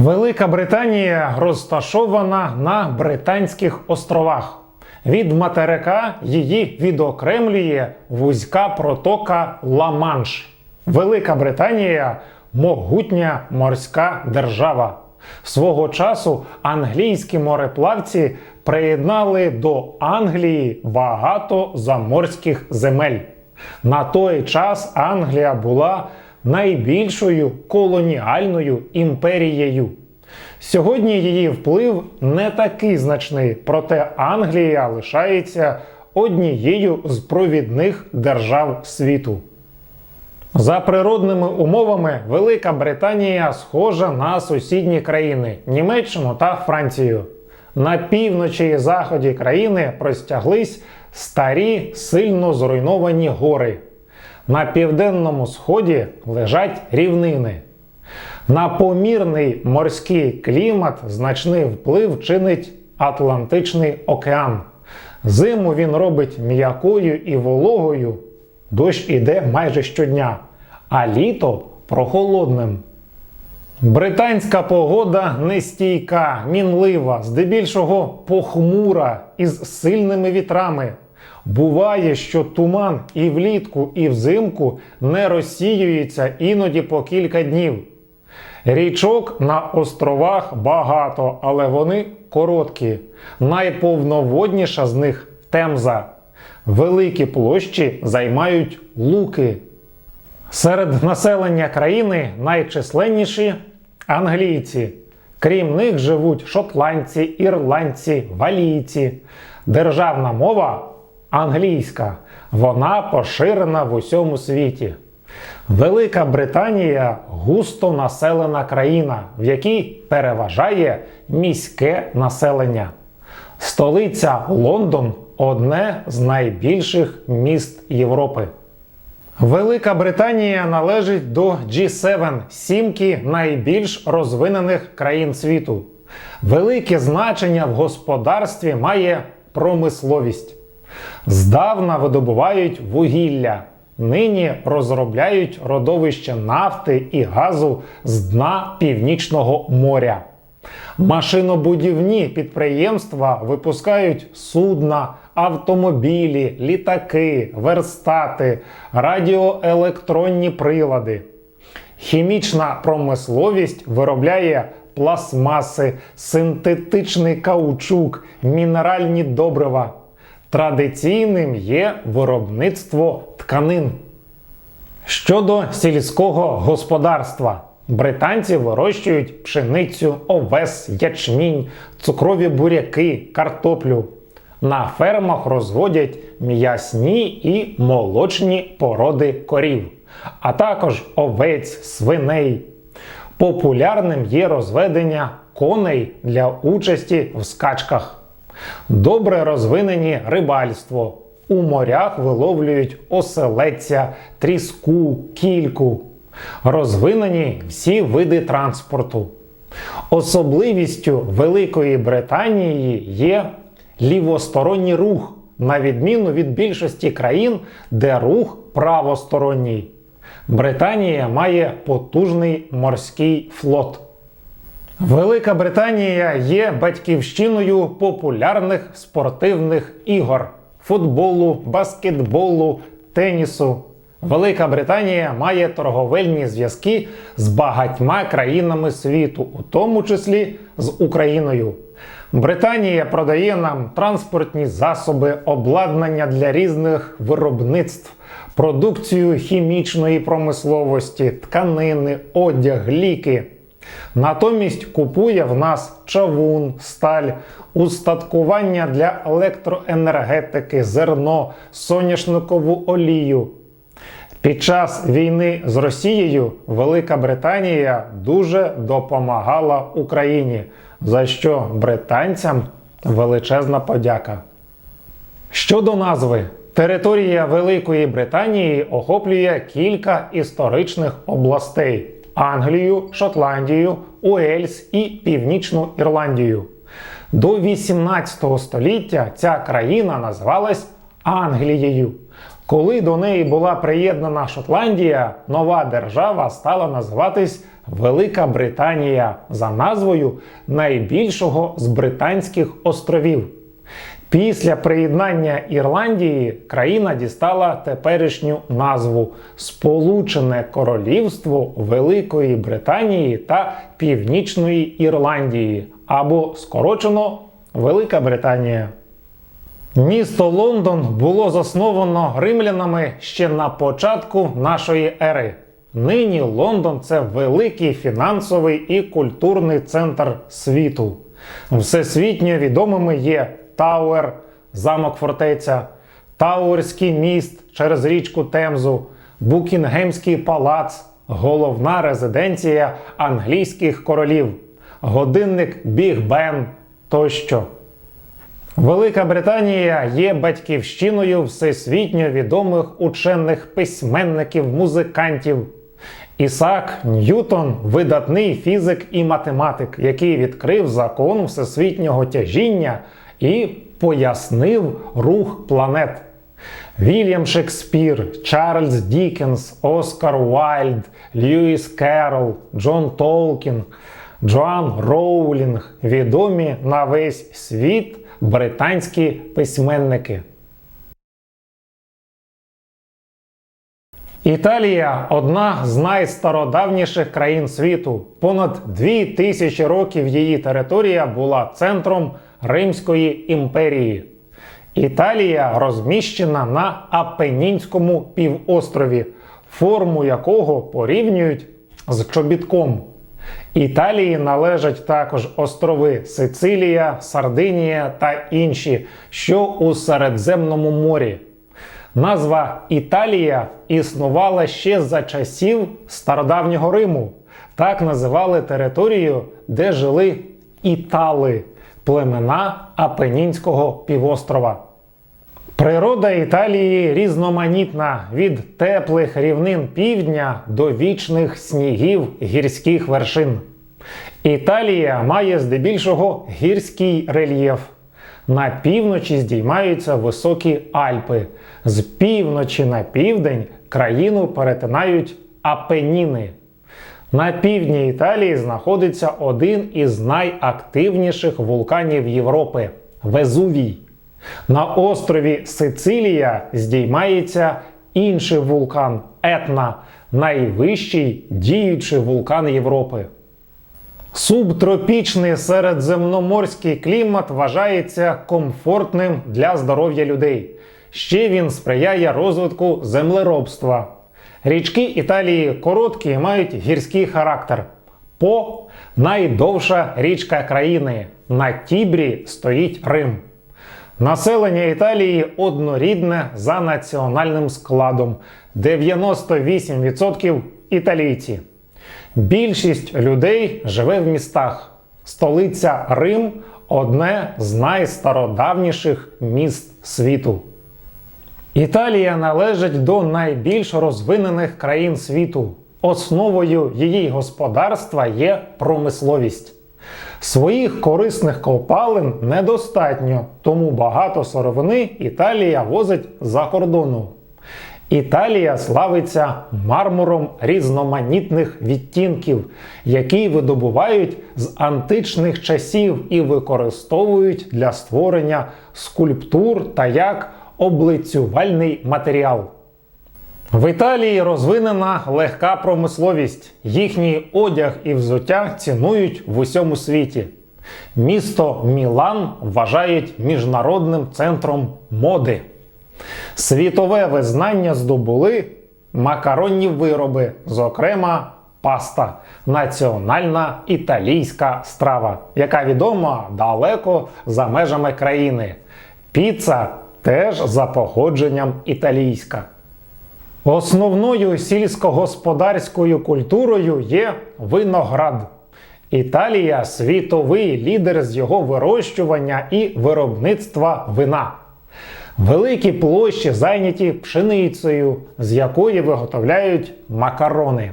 Велика Британія розташована на Британських островах. Від материка її відокремлює вузька протока Ла-Манш. Велика Британія могутня морська держава. Свого часу англійські мореплавці приєднали до Англії багато заморських земель. На той час Англія була найбільшою колоніальною імперією. Сьогодні її вплив не такий значний, проте Англія лишається однією з провідних держав світу. За природними умовами Велика Британія схожа на сусідні країни Німеччину та Францію. На півночі і заході країни простяглись старі сильно зруйновані гори. На південному сході лежать рівнини. На помірний морський клімат значний вплив чинить Атлантичний океан. Зиму він робить м'якою і вологою, дощ іде майже щодня, а літо прохолодним. Британська погода нестійка, мінлива, здебільшого похмура із сильними вітрами. Буває, що туман і влітку, і взимку не розсіюється іноді по кілька днів. Річок на островах багато, але вони короткі. Найповноводніша з них темза. Великі площі займають луки. Серед населення країни найчисленніші англійці. Крім них живуть шотландці, ірландці, валійці. Державна мова англійська. Вона поширена в усьому світі. Велика Британія густо населена країна, в якій переважає міське населення. Столиця Лондон одне з найбільших міст Європи. Велика Британія належить до G7 сімки найбільш розвинених країн світу. Велике значення в господарстві має промисловість. Здавна видобувають вугілля. Нині розробляють родовище нафти і газу з дна Північного моря. Машинобудівні підприємства випускають судна, автомобілі, літаки, верстати, радіоелектронні прилади. Хімічна промисловість виробляє пластмаси, синтетичний каучук, мінеральні добрива. Традиційним є виробництво тканин. Щодо сільського господарства, британці вирощують пшеницю, овес, ячмінь, цукрові буряки, картоплю. На фермах розводять м'ясні і молочні породи корів, а також овець, свиней. Популярним є розведення коней для участі в скачках. Добре розвинені рибальство. У морях виловлюють оселедця, тріску, кільку. Розвинені всі види транспорту. Особливістю Великої Британії є лівосторонній рух, на відміну від більшості країн, де рух правосторонній. Британія має потужний морський флот. Велика Британія є батьківщиною популярних спортивних ігор футболу, баскетболу, тенісу. Велика Британія має торговельні зв'язки з багатьма країнами світу, у тому числі з Україною. Британія продає нам транспортні засоби, обладнання для різних виробництв, продукцію хімічної промисловості, тканини, одяг, ліки. Натомість купує в нас чавун, сталь, устаткування для електроенергетики, зерно, соняшникову олію. Під час війни з Росією Велика Британія дуже допомагала Україні, за що британцям величезна подяка. Щодо назви, територія Великої Британії охоплює кілька історичних областей: Англію, Шотландію, Уельс і Північну Ірландію. До 18 століття ця країна називалась Англією. Коли до неї була приєднана Шотландія, нова держава стала називатись Велика Британія за назвою найбільшого з Британських островів. Після приєднання Ірландії країна дістала теперішню назву Сполучене Королівство Великої Британії та Північної Ірландії або скорочено Велика Британія. Місто Лондон було засновано римлянами ще на початку нашої ери. Нині Лондон це великий фінансовий і культурний центр світу. Всесвітньо відомими є Тауер, замок фортеця, Тауерський міст через річку Темзу, Букінгемський палац, головна резиденція англійських королів, годинник Біг Бен тощо. Велика Британія є батьківщиною всесвітньо відомих учених письменників, музикантів. Ісаак Ньютон видатний фізик і математик, який відкрив закон всесвітнього тяжіння і пояснив рух планет. Вільям Шекспір, Чарльз Дікенс, Оскар Вайльд, Льюіс Керрол, Джон Толкін, Джоан Роулінг відомі на весь світ британські письменники. Італія одна з найстародавніших країн світу. Понад дві тисячі років її територія була центром Римської імперії. Італія розміщена на Апенінському півострові, форму якого порівнюють з чобітком. Італії належать також острови Сицилія, Сардинія та інші, що у Середземному морі. Назва Італія існувала ще за часів стародавнього Риму. Так називали територію, де жили італи, племена Апенінського півострова. Природа Італії різноманітна від теплих рівнин півдня до вічних снігів гірських вершин. Італія має здебільшого гірський рельєф. На півночі здіймаються високі Альпи. З півночі на південь країну перетинають Апеніни. На півдні Італії знаходиться один із найактивніших вулканів Європи Везувій. На острові Сицилія здіймається інший вулкан Етна, найвищий діючий вулкан Європи. Субтропічний середземноморський клімат вважається комфортним для здоров'я людей. Ще він сприяє розвитку землеробства. Річки Італії короткі і мають гірський характер. По найдовша річка країни. На Тібрі стоїть Рим. Населення Італії однорідне за національним складом 98% італійці. Більшість людей живе в містах. Столиця Рим одне з найстародавніших міст світу. Італія належить до найбільш розвинених країн світу. Основою її господарства є промисловість. Своїх корисних копалин недостатньо, тому багато сировини Італія возить за кордону. Італія славиться мармуром різноманітних відтінків, які видобувають з античних часів і використовують для створення скульптур та як облицювальний матеріал. В Італії розвинена легка промисловість. Їхній одяг і взуття цінують в усьому світі. Місто Мілан вважають міжнародним центром моди. Світове визнання здобули макаронні вироби, зокрема паста національна італійська страва, яка відома далеко за межами країни. Піца теж за походженням італійська. Основною сільськогосподарською культурою є виноград. Італія світовий лідер з його вирощування і виробництва вина. Великі площі зайняті пшеницею, з якої виготовляють макарони.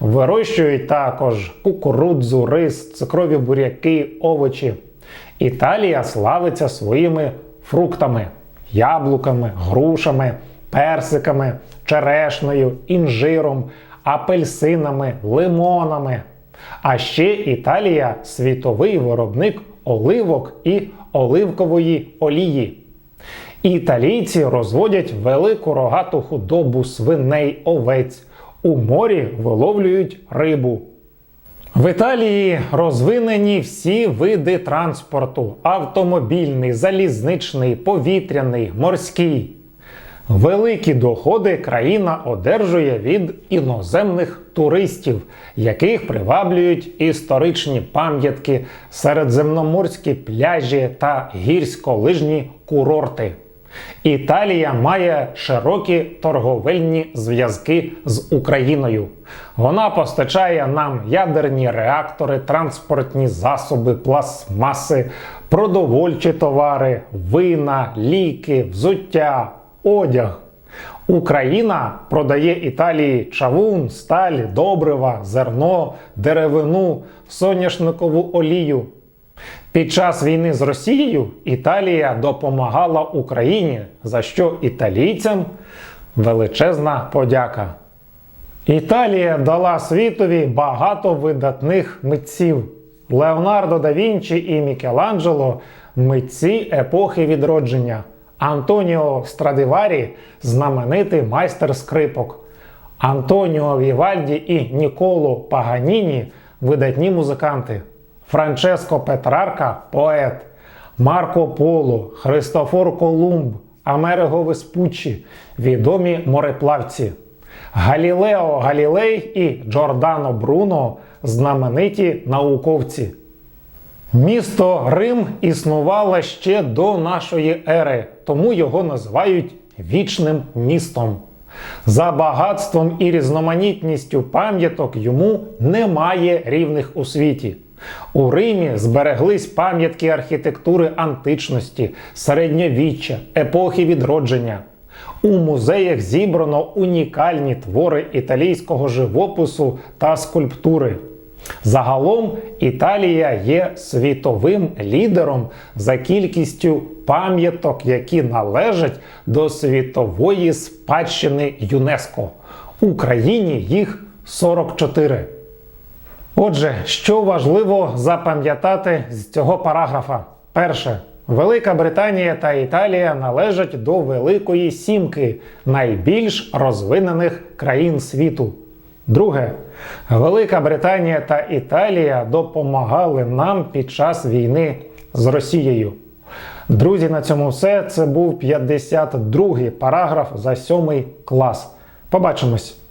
Вирощують також кукурудзу, рис, цукрові буряки, овочі. Італія славиться своїми фруктами, яблуками, грушами, персиками, черешнею, інжиром, апельсинами, лимонами. А ще Італія світовий виробник оливок і оливкової олії. Італійці розводять велику рогату худобу свиней, овець. У морі виловлюють рибу. В Італії розвинені всі види транспорту: автомобільний, залізничний, повітряний, морський. Великі доходи країна одержує від іноземних туристів, яких приваблюють історичні пам'ятки, середземноморські пляжі та гірськолижні курорти. Італія має широкі торговельні зв'язки з Україною. Вона постачає нам ядерні реактори, транспортні засоби, пластмаси, продовольчі товари, вина, ліки, взуття, одяг. Україна продає Італії чавун, сталь, добрива, зерно, деревину, соняшникову олію. Під час війни з Росією Італія допомагала Україні, за що італійцям величезна подяка. Італія дала світові багато видатних митців. Леонардо да Вінчі і Мікеланджело митці епохи відродження. Антоніо Страдиварі знаменитий майстер скрипок. Антоніо Вівальді і Ніколо Паганіні видатні музиканти. Франческо Петрарка поет. Марко Поло, Христофор Колумб, Америго Веспуччі відомі мореплавці. Галілео Галілей і Джордано Бруно знамениті науковці. Місто Рим існувало ще до нашої ери, тому його називають вічним містом. За багатством і різноманітністю пам'яток йому немає рівних у світі. У Римі збереглись пам'ятки архітектури античності, середньовіччя, епохи відродження. У музеях зібрано унікальні твори італійського живопису та скульптури. Загалом Італія є світовим лідером за кількістю пам'яток, які належать до світової спадщини ЮНЕСКО. Україні їх 44. Отже, що важливо запам'ятати з цього параграфа? Перше. Велика Британія та Італія належать до Великої Сімки найбільш розвинених країн світу. Друге, Велика Британія та Італія допомагали нам під час війни з Росією. Друзі, на цьому все. Це був 52-й параграф за 7 клас. Побачимось!